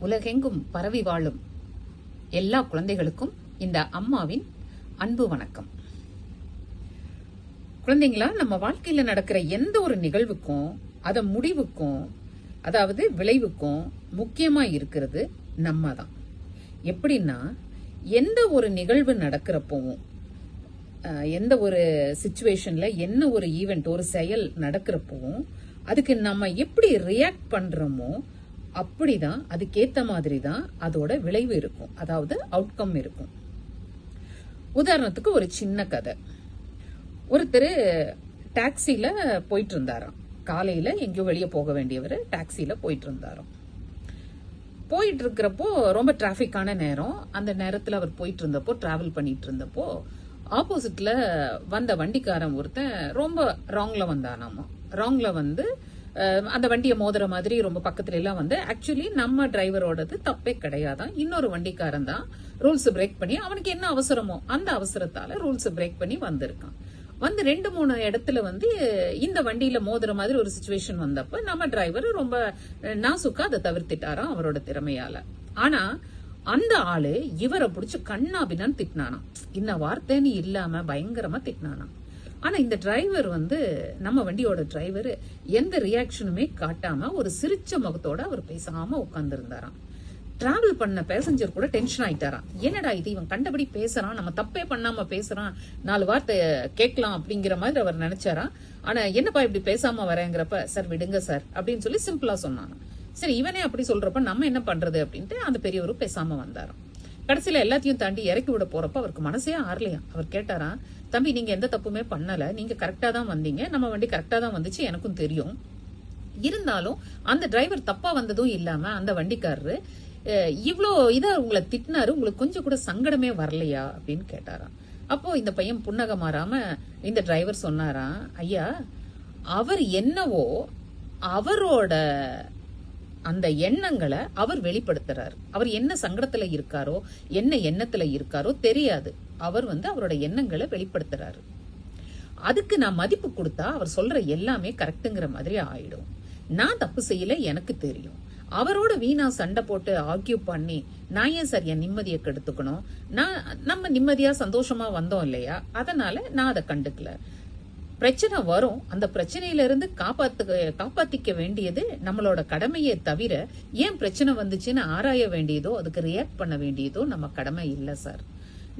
உலகெங்கும் பரவி வாழும் எல்லா குழந்தைகளுக்கும் இந்த அம்மாவின் அன்பு வணக்கம். குழந்தைங்களா நம்ம வாழ்க்கையில நடக்கிற எந்த ஒரு நிகழ்வுக்கும் அத முடிவுக்கும் அதாவது விளைவுக்கும் முக்கியமா இருக்கிறது நம்ம தான் எப்படின்னா எந்த ஒரு நிகழ்வு நடக்கிறப்பவும் எந்த ஒரு சுச்சுவேஷன்ல என்ன ஒரு ஈவெண்ட் ஒரு செயல் நடக்கிறப்பவும் அதுக்கு நம்ம எப்படி ரியாக்ட் பண்றோமோ அப்படிதான் அதுக்கேத்த மாதிரி தான் அதோட விளைவு இருக்கும். அதாவது அவுட்கம் இருக்கும். உதாரணத்துக்கு ஒரு சின்ன கதை. ஒருத்தர் டாக்ஸியில போயிட்டு இருந்தாராம் காலையில எங்கேயோ வெளியே போக வேண்டியவர் டாக்ஸியில போயிட்டு இருந்தாராம் போயிட்டு இருக்கிறப்போ ரொம்ப டிராஃபிக்கான நேரம். அந்த நேரத்தில் அவர் போயிட்டு இருந்தப்போ டிராவல் பண்ணிட்டு இருந்தப்போ ஆப்போசிட்ல வந்த வண்டிக்காரன் ஒருத்தன் ரொம்ப ராங்ல வந்தானாமா. ராங்ல வந்து அந்த வண்டியை மோதுற மாதிரி ரொம்ப பக்கத்துல எல்லாம் வந்து ஆக்சுவலி நம்ம டிரைவரோடது தப்பே கிடையாதான். இன்னொரு வண்டிக்காரன் தான் ரூல்ஸ் பிரேக் பண்ணி அவனுக்கு என்ன அவசரமோ அந்த அவசரத்தால ரூல்ஸ் பிரேக் பண்ணி வந்திருக்கான். வந்து ரெண்டு மூணு இடத்துல வந்து இந்த வண்டியில மோதுற மாதிரி ஒரு சுச்சுவேஷன் வந்தப்ப நம்ம டிரைவர் ரொம்ப நாசுக்கா அதை தவிர்த்திட்டாராம் அவரோட திறமையால. ஆனா அந்த ஆளு இவரை பிடிச்சு கண்ணாபினான்னு திட்டினானா இந்த வார்த்தைன்னு இல்லாம பயங்கரமா திட்டினானா ஆனா இந்த டிரைவர் வந்து நம்ம வண்டியோட டிரைவர் எந்த ரியாக்ஷனுமே காட்டாம ஒரு சிரிச்ச முகத்தோட அவர் பேசாம உட்கார்ந்து டிராவல் பண்ண பேசஞ்சர் கூட டென்ஷன் ஆயிட்டாராம். என்னடா இது? இவன் கண்டபடி பேசுறான். நம்ம தப்பே பண்ணாம பேசுறான். நாலு வார்த்தை கேட்கலாம் அப்படிங்கிற மாதிரி அவர் நினைச்சாராம். ஆனா என்னப்பா இப்படி பேசாம வரேங்கிறப்ப சார் விடுங்க சார் அப்படின்னு சொல்லி சிம்பிளா சொன்னாங்க சரி இவனே அப்படி சொல்றப்ப நம்ம என்ன பண்றது அப்படின்ட்டு அந்த பெரியவரும் பேசாம வந்தாராம். கடைசியில எல்லாத்தையும் தாண்டி இறக்கி விட போறப்ப அவருக்கு மனசே ஆறலையாம். அவர் கேட்டாராம் தம்பி நீங்க எந்த தப்புமே பண்ணல. நீங்க கரெக்டா தான் வந்தீங்க. நம்ம வண்டி கரெக்டா தான் வந்துச்சு. எனக்கும் தெரியும். இருந்தாலும் அந்த டிரைவர் தப்பா வந்ததும் இல்லாம அந்த வண்டிக்காரரு இவ்வளோ இதை உங்களை திட்டினாரு. உங்களுக்கு கொஞ்சம் கூட சங்கடமே வரலையா? அப்படின்னு கேட்டாராம். அப்போ இந்த பையன் புன்னக மாறாம இந்த டிரைவர் சொன்னாராம் ஐயா அவர் என்னவோ அவரோட அந்த எண்ணங்களை அவர் வெளிப்படுத்துறாரு. அவர் என்ன சங்கடத்துல இருக்காரோ என்ன எண்ணத்துல இருக்காரோ தெரியாது. அவர் வந்து அவரோட எண்ணங்களை வெளிப்படுத்துறாரு. அதுக்கு நான் மதிப்பு கொடுத்தா அவர் சொல்ற எல்லாமே கரெக்ட்டுங்கிற மாதிரி ஆயிடும். நான் தப்பு செய்யல எனக்கு தெரியும். அவரோட வீணா சண்டை போட்டு ஆர்கியூ பண்ணி நான் ஏன் சார் என் நிம்மதியை கெடுத்துக்கணும்? நான் நம்ம நிம்மதியா சந்தோஷமா வந்தோம் இல்லையா? அதனால நான் அதை கண்டுக்கல. பிரச்சனை வரும். அந்த பிரச்சனையில இருந்து காப்பாத்து காப்பாத்திக்க வேண்டியது நம்மளோட கடமையே தவிர ஏன் பிரச்சனை வந்துச்சுன்னு ஆராய வேண்டியதோ அதுக்கு ரியாக்ட் பண்ண வேண்டியதோ நம்ம கடமை இல்லை சார்.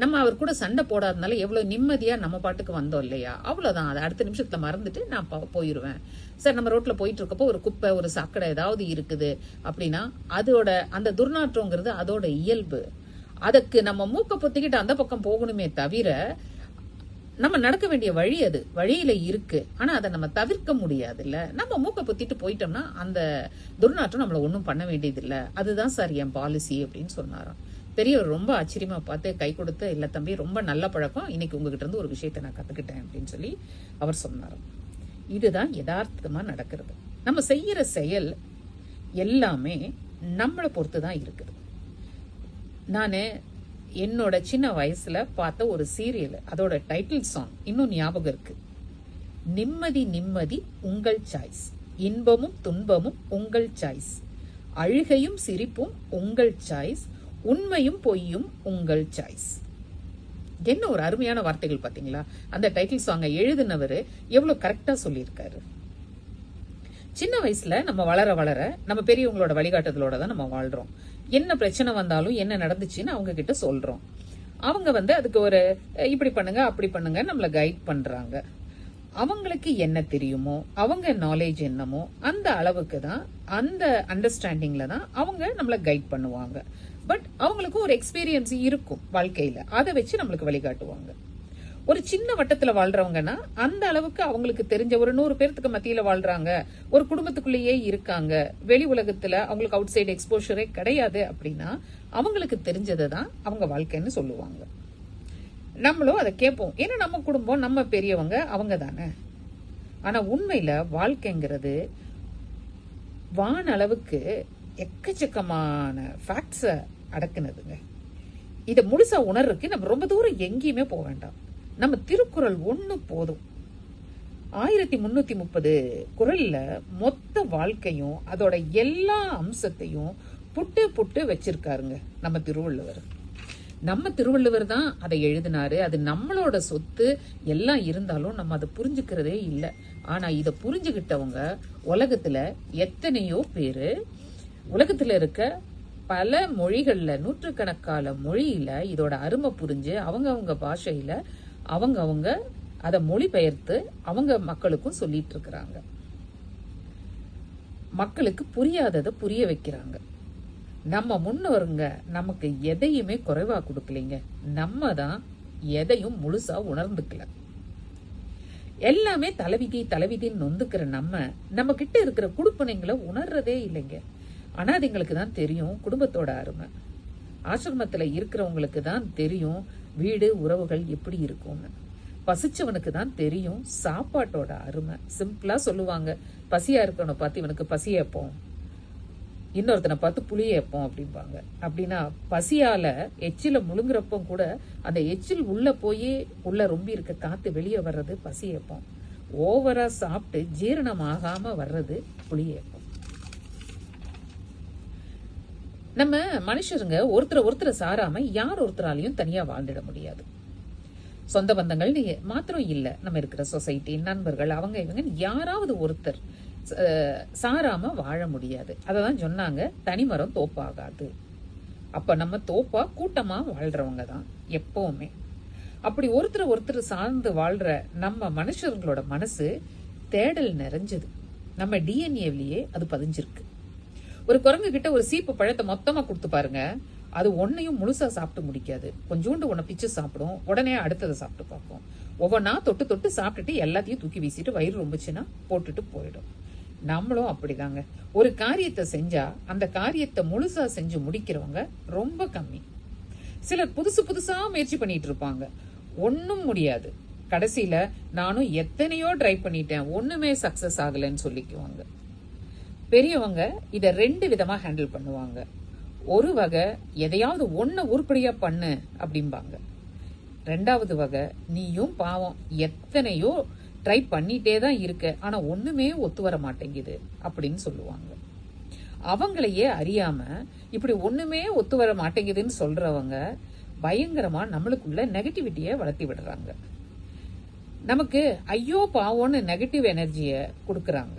நம்ம அவர் கூட சண்டை போடாதனால எவ்வளவு நிம்மதியா நம்ம பாட்டுக்கு வந்தோம் இல்லையா? அவ்வளவுதான். அதை அடுத்த நிமிஷத்துல மறந்துட்டு நான் போயிடுவேன் போயிருவேன். சார் நம்ம ரோட்ல போயிட்டு இருக்கப்போ ஒரு குப்பை ஒரு சாக்கடை ஏதாவது இருக்குது அப்படின்னா அதோட அந்த துர்நாற்றங்கிறது அதோட இயல்பு. அதுக்கு நம்ம மூக்க பொத்திக்கிட்டு அந்த பக்கம் போகணுமே தவிர நம்ம நடக்க வேண்டிய வழி அது. வழியில இருக்கு. ஆனா அதை நம்ம தவிர்க்க முடியாது இல்ல நம்ம மூக்க பொத்திட்டு போயிட்டோம்னா அந்த துர்நாற்றம் நம்மள ஒன்றும் பண்ண வேண்டியது இல்லை அதுதான் சார் என் பாலிசி அப்படின்னு சொன்னாராம். பெரியவர் ரொம்ப ஆச்சரியமா பார்த்து கை கொடுத்து இல்ல தம்பி ரொம்ப நல்ல பழக்கம். இன்னைக்கு உங்ககிட்ட இருந்து ஒரு விஷயத்தை நான் கத்துக்கிட்டேன் அப்படின்னு சொல்லி அவர் சொன்னார். இதுதான் யதார்த்தமா நடக்கிறது. நம்ம செய்யற செயல் எல்லாமே நம்மளை பொறுத்து தான் இருக்குது. நான் என்னோட சின்ன வயசுல பார்த்த ஒரு சீரியல் அதோட டைட்டில் சாங் இன்னும் ஞாபகம் இருக்கு. நிம்மதி நிம்மதி உங்கள் சாய்ஸ் இன்பமும் துன்பமும் உங்கள் சாய்ஸ் அழுகையும் சிரிப்பும் உங்கள் சாய்ஸ் உண்மையும் பொய்யும் உங்கள் சாய்ஸ் என்ன ஒரு அருமையான வார்த்தைகள் பார்த்தீங்களா? அந்த டைட்டில் சாங்கை எழுதினவர் எவ்வளோ கரெக்டாக சொல்லியிருக்காரு. சின்ன வயசுல நம்ம வளர வளர நம்ம பெரியவங்களோட வழிகாட்டுதலோட தான் நம்ம வாழ்றோம். என்ன பிரச்சனை வந்தாலும் என்ன நடந்துச்சுன்னு அவங்க கிட்ட சொல்றோம். அவங்க வந்து அதுக்கு ஒரு இப்படி பண்ணுங்க அப்படி பண்ணுங்க நம்மள கைட் பண்றாங்க. அவங்களுக்கு என்ன தெரியுமோ அவங்க நாலேஜ் என்னமோ அந்த அளவுக்கு தான் அந்த அண்டர்ஸ்டாண்டிங்ல தான் அவங்க நம்மள கைட் பண்ணுவாங்க. பட் அவங்களுக்கு ஒரு எக்ஸ்பீரியன்ஸ் இருக்கும் வாழ்க்கையில. அதை வச்சு நம்மளுக்கு வழிகாட்டுவாங்க. ஒரு சின்ன வட்டத்துல வாழ்றவங்கன்னா அந்த அளவுக்கு அவங்களுக்கு தெரிஞ்ச ஒரு நூறு பேர்த்துக்கு மத்தியில வாழ்றாங்க. ஒரு குடும்பத்துக்குள்ளேயே இருக்காங்க. வெளி உலகத்துல அவங்களுக்கு அவுட் சைடு எக்ஸ்போஷரே கிடையாது அப்படின்னா அவங்களுக்கு தெரிஞ்சதை தான் அவங்க வாழ்க்கைன்னு சொல்லுவாங்க. நம்மளும் அதை கேட்போம். ஏன்னா நம்ம குடும்பம் நம்ம பெரியவங்க அவங்க தானே. ஆனா உண்மையில வாழ்க்கைங்கிறது வான அளவுக்கு எக்கச்சக்கமான ஃபேக்ட்ஸை அடக்குனதுங்க. இதை முழுசா உணர்றதுக்கு நம்ம ரொம்ப தூரம் எங்கேயுமே போக வேண்டாம். நம்ம திருக்குறள் ஒன்று போதும். ஆயிரத்தி முன்னூத்தி முப்பது குரல்ல மொத்த வாழ்க்கையும் அதோட எல்லா அம்சத்தையும் புட்டு புட்டு வச்சிருக்காருங்க. நம்ம திருவள்ளுவர். நம்ம திருவள்ளுவர் தான் அதை எழுதினாரு. அது நம்மளோட சொத்து. எல்லாம் இருந்தாலும் நம்ம அதை புரிஞ்சுக்கிறதே இல்லை. ஆனா இதை புரிஞ்சுக்கிட்டவங்க உலகத்துல எத்தனையோ பேரு உலகத்துல இருக்க பல மொழிகள்ல நூற்றுக்கணக்கான மொழியில இதோட அருமை புரிஞ்சு அவங்க அவங்க பாஷையில அவங்க அவங்க அதை மொழிபெயர்த்து அவங்க மக்களுக்கும் சொல்லிட்டு இருக்கிறாங்க. மக்களுக்கு புரியாததை புரிய வைக்கிறாங்க. நம்ம முன்னோருங்க நமக்கு எதையுமே குறைவா கொடுக்கலைங்க. நம்ம தான் எதையும் முழுசா உணர்ந்துக்கல. எல்லாமே தலைவிதி தலைவிதின்னு நொந்துக்கிற நம்ம நம்ம கிட்ட இருக்கிற குடுப்பனைங்களை உணர்றதே இல்லைங்க. அனாதைங்களுக்கு தான் தெரியும். குடும்பத்தோட அருமை. ஆசிரமத்துல இருக்கிறவங்களுக்கு தான் தெரியும் வீடு உறவுகள் எப்படி இருக்கும்னு. பசிச்சவனுக்கு தான் தெரியும். சாப்பாட்டோட அருமை. சிம்பிளா சொல்லுவாங்க. பசியா இருக்கவனை பார்த்து இவனுக்கு பசியப்போம் இன்னொருத்தனை பார்த்து புளியப்போம் அப்படிம்பாங்க. அப்படின்னா பசியால எச்சில முழுங்குறப்போ கூட அந்த எச்சில் உள்ள போய் உள்ள ரொம்பி இருக்க காத்து வெளியே வர்றது பசியப்போம் ஓவரா சாப்பிட்டு ஜீரணம் ஆகாம வர்றது புளியப்பம் நம்ம மனுஷருங்க ஒருத்தரை ஒருத்தரை சாராம யார் ஒருத்தராலையும் தனியா வாழ்ந்துட முடியாது. சொந்த பந்தங்கள் மாத்திரம் இல்லை. நம்ம இருக்கிற சொசைட்டி நண்பர்கள் அவங்க இவங்க யாராவது ஒருத்தர் சாராம வாழ முடியாது. அததான் சொன்னாங்க தனிமரம் தோப்பாகாது. அப்ப நம்ம தோப்பா கூட்டமா வாழ்றவங்க தான் எப்பவுமே. அப்படி ஒருத்தர் ஒருத்தர் சார்ந்து வாழ்ற நம்ம மனுஷர்களோட மனசு தேடல் நிறைஞ்சது. நம்ம டிஎன்ஏவிலேயே அது பதிஞ்சிருக்கு. ஒரு குரங்கு கிட்ட ஒரு சீப்பு பழத்தை மொத்தமா கொடுத்து பாருங்க. அது ஒன்னையும் முழுசா சாப்பிட்டு முடிக்காது. கொஞ்சோண்டு ஒன்ன பிச்சு சாப்பிடும். உடனே அடுத்ததை சாப்பிட்டு பார்க்கும் ஒவ்வொன்றா தொட்டு தொட்டு சாப்பிட்டுட்டு எல்லாத்தையும் தூக்கி வீசிட்டு வயிறு ரொம்பச்சுன்னா போட்டுட்டு போயிடும். நம்மளும் அப்படிதாங்க. ஒரு காரியத்தை செஞ்சா அந்த காரியத்தை முழுசா செஞ்சு முடிக்கிறவங்க ரொம்ப கம்மி. சிலர் புதுசு புதுசா முயற்சி பண்ணிட்டு இருப்பாங்க. ஒன்னும் முடியாது. கடைசியில நானும் எத்தனையோ ட்ரை பண்ணிட்டேன். ஒண்ணுமே சக்சஸ் ஆகலைன்னு சொல்லிக்குவாங்க. பெரியவங்க இதை ரெண்டு விதமாக ஹேண்டில் பண்ணுவாங்க. ஒரு வகை எதையாவது ஒன்று உருப்படியாக பண்ணு அப்படிம்பாங்க. ரெண்டாவது வகை நீயும் பாவம் எத்தனையோ ட்ரை பண்ணிட்டே தான் இருக்க ஆனால் ஒன்றுமே ஒத்து வர மாட்டேங்குது அப்படின்னு சொல்லுவாங்க. அவங்களையே அறியாம இப்படி ஒன்றுமே ஒத்து வர மாட்டேங்குதுன்னு சொல்றவங்க பயங்கரமா நம்மளுக்குள்ள நெகட்டிவிட்டியை வளர்த்தி விடுறாங்க. நமக்கு ஐயோ பாவோன்னு நெகட்டிவ் எனர்ஜியை கொடுக்குறாங்க.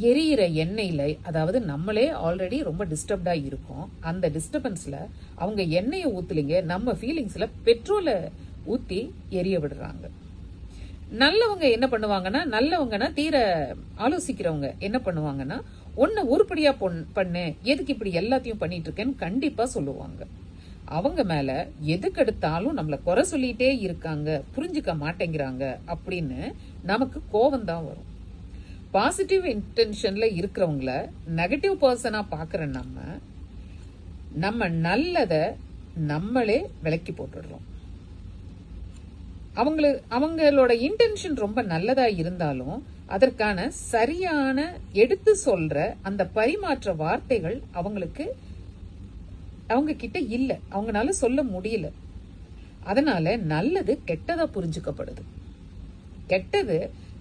எரியிற எண்ணெயில் அதாவது நம்மளே ஆல்ரெடி ரொம்ப டிஸ்டர்ப்டாக இருக்கோம். அந்த டிஸ்டர்பன்ஸில் அவங்க எண்ணெயை ஊற்றுலிங்க நம்ம ஃபீலிங்ஸில் பெட்ரோலை ஊற்றி எரிய விடுறாங்க. நல்லவங்க என்ன பண்ணுவாங்கன்னா நல்லவங்கன்னா தீர ஆலோசிக்கிறவங்க என்ன பண்ணுவாங்கன்னா ஒன்று உருப்படியாக பொன்- பண்ணு. எதுக்கு இப்படி எல்லாத்தையும் பண்ணிட்டு இருக்கேன்னு கண்டிப்பாக சொல்லுவாங்க. அவங்க மேல எதுக்கெடுத்தாலும் நம்மளை குறை சொல்லிட்டே இருக்காங்க. புரிஞ்சுக்க மாட்டேங்கிறாங்க. அப்படின்னு நமக்கு கோபம் தான் வரும். பாசிட்டிவ் இன்டென்ஷன்ல இருக்கிறவங்கள நெகட்டிவ் பர்சனாக பார்க்குற நம்ம நம்ம நல்லதை நம்மளே விலக்கி போட்டுடுறோம். அவங்களு அவங்களோட இன்டென்ஷன் ரொம்ப நல்லதா இருந்தாலும் அதற்கான சரியான எடுத்து சொல்ற அந்த பரிமாற்ற வார்த்தைகள் அவங்களுக்கு அவங்க கிட்ட இல்லை. அவங்களால சொல்ல முடியல. அதனால நல்லது கெட்டதா புரிஞ்சுக்கப்படுது. கெட்டது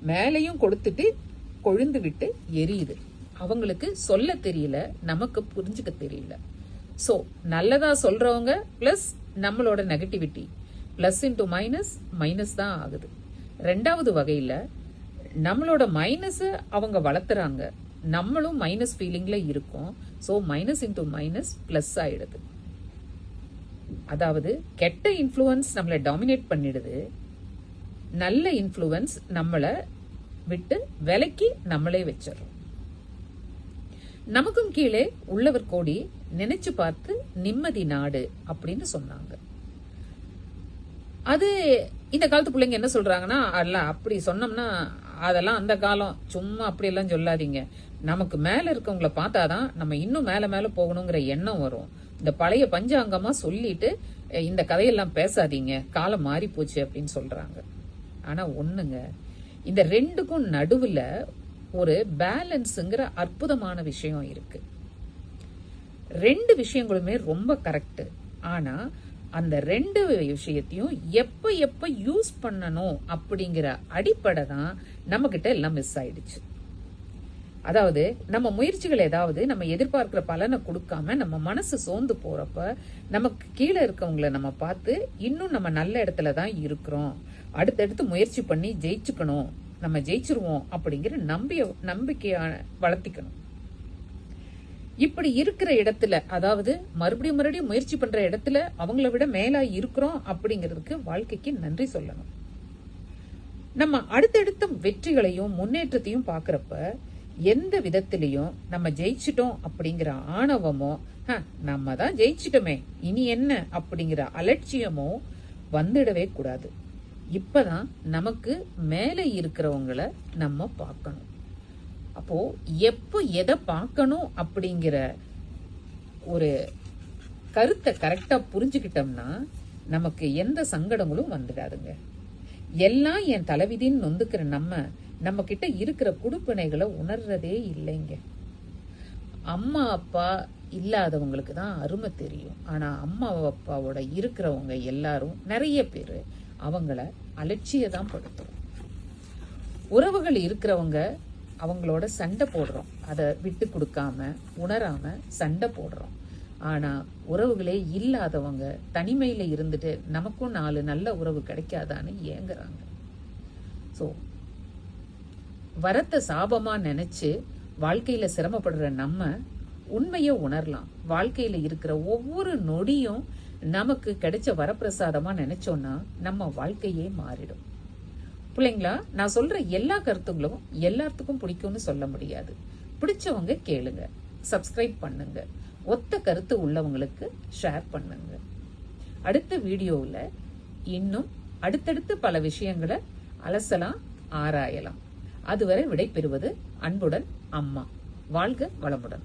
மேலையும் கொடுத்துட்டு கொழுந்து விட்டு எரியுது. அவங்களுக்கு சொல்ல தெரியல நமக்கு புரிஞ்சுக்க தெரியல. ஸோ நல்லதா சொல்றவங்க பிளஸ் நம்மளோட negativity plus into minus minus தான் ஆகுது. ரெண்டாவது வகையில நம்மளோட மைனஸை அவங்க வளர்த்துறாங்க. நம்மளும் மைனஸ் ஃபீலிங்ல இருக்கோம். So minus into minus plus ஆயிடுது. அதாவது கெட்ட இன்ஃப்ளூயன்ஸ் நம்மளை டாமினேட் பண்ணிடுது. நல்ல இன்ஃப்ளூயன்ஸ் நம்மளை விட்டு விலக்கி நம்மளே வச்சிடறோம். நமக்கும் கீழே உள்ளவர் கோடி நினைச்சு பார்த்து நிம்மதி நாடு அப்படின்னு சொன்னாங்க. அது இந்த காலத்து பிள்ளைங்க என்ன சொல்றாங்கன்னா அல்ல அப்படி சொன்னோம்னா அதெல்லாம் அந்த காலம் சும்மா அப்படியெல்லாம் சொல்லாதீங்க. நமக்கு மேல இருக்கவங்கள பார்த்தாதான் நம்ம இன்னும் மேல மேல போகணுங்கிற எண்ணம் வரும். இந்த பழைய பஞ்சாங்கமா சொல்லிட்டு இந்த கதையெல்லாம் பேசாதீங்க காலம் மாறி போச்சு அப்படின்னு சொல்றாங்க. ஆனா ஒண்ணுங்க இந்த ரெண்டுக்கும் நடுவுல ஒரு பேலன்ஸுங்கிற அற்புதமான விஷயம் இருக்கு. ரெண்டு விஷயங்களுமே ரொம்ப கரெக்ட் ஆனா அந்த ரெண்டு விஷயத்தையும் எப்ப எப்ப யூஸ் பண்ணணும் அப்படிங்கிற அடிப்படை தான் நம்மகிட்ட எல்லாம் மிஸ் ஆயிடுச்சு. அதாவது நம்ம முயற்சிகள் ஏதாவது நம்ம எதிர்பார்க்கிற பலனை கொடுக்காம நம்ம மனசு சோர்ந்து போறப்ப நமக்கு கீழே இருக்கவங்கள நம்ம பார்த்து இன்னும் நம்ம நல்ல இடத்துல தான் இருக்கிறோம். அடுத்தடுத்து முயற்சி பண்ணி ஜெயிச்சுக்கணும். நம்ம ஜெயிச்சிருவோம் அப்படிங்கிற நம்பிய நம்பிக்கைய வளர்த்திக்கணும். இப்படி இருக்கிற இடத்துல அதாவது மறுபடியும் மறுபடியும் முயற்சி பண்ற இடத்துல அவங்கள விட மேலா இருக்கிறோம் அப்படிங்கிறதுக்கு வாழ்க்கைக்கு நன்றி சொல்லணும். நம்ம அடுத்தடுத்த வெற்றிகளையும் முன்னேற்றத்தையும் பாக்குறப்ப எந்த விதத்திலையும் நம்ம ஜெயிச்சிட்டோம் அப்படிங்கிற ஆணவமோ "ஹ, நம்ம தான் ஜெயிச்சிட்டோமே இனி என்ன அப்படிங்கிற அலட்சியமோ வந்துடவே கூடாது. இப்பதான் நமக்கு மேலே இருக்கிறவங்கள நம்ம பார்க்கணும். அப்போ எப்போ எதை பார்க்கணும் அப்படிங்கிற ஒரு கருத்தை கரெக்டா புரிஞ்சுக்கிட்டோம்னா நமக்கு எந்த சங்கடங்களும் வந்துடாதுங்க. எல்லாம் என் தலைவிதின்னு நொந்துக்கிற நம்ம நம்ம கிட்ட இருக்கிற குடுப்பினைகளை உணர்றதே இல்லைங்க. அம்மா அப்பா இல்லாதவங்களுக்கு தான் அருமை தெரியும். ஆனா அம்மா அப்பாவோட இருக்கிறவங்க எல்லாரும் நிறைய பேர் அவங்கள அலட்சிய தான் படுத்துறோம் உறவுகள் இருக்கிறவங்க அவங்களோட சண்டை போடுறோம். அதை விட்டு கொடுக்காம உணராம சண்டை போடுறோம். ஆனா உறவுகளே இல்லாதவங்க தனிமையில இருந்துட்டு நமக்கும் நாலு நல்ல உறவு கிடைக்காதான்னு ஏங்குறாங்க. ஸோ வரத்தை சாபமா நினைச்சு வாழ்க்கையில சிரமப்படுற நம்ம உண்மையை உணரலாம். வாழ்க்கையில இருக்கிற ஒவ்வொரு நொடியும் நமக்கு கிடைச்ச வரப்பிரசாதமா நினைச்சோம்னா நம்ம வாழ்க்கையே மாறிடும். பிள்ளைங்களா நான் சொல்ற எல்லா கருத்துங்களும் எல்லாத்துக்கும் பிடிக்கும்னு சொல்ல முடியாது. பிடிச்சவங்க கேளுங்க சப்ஸ்கிரைப் பண்ணுங்க ஒத்த கருத்து உள்ளவங்களுக்கு ஷேர் பண்ணுங்க. அடுத்த வீடியோவில் இன்னும் அடுத்தடுத்து பல விஷயங்களை அலசலாம் ஆராயலாம். அதுவரை விடை பெறுவது அன்புடன் அம்மா. வாழ்க வளமுடன்.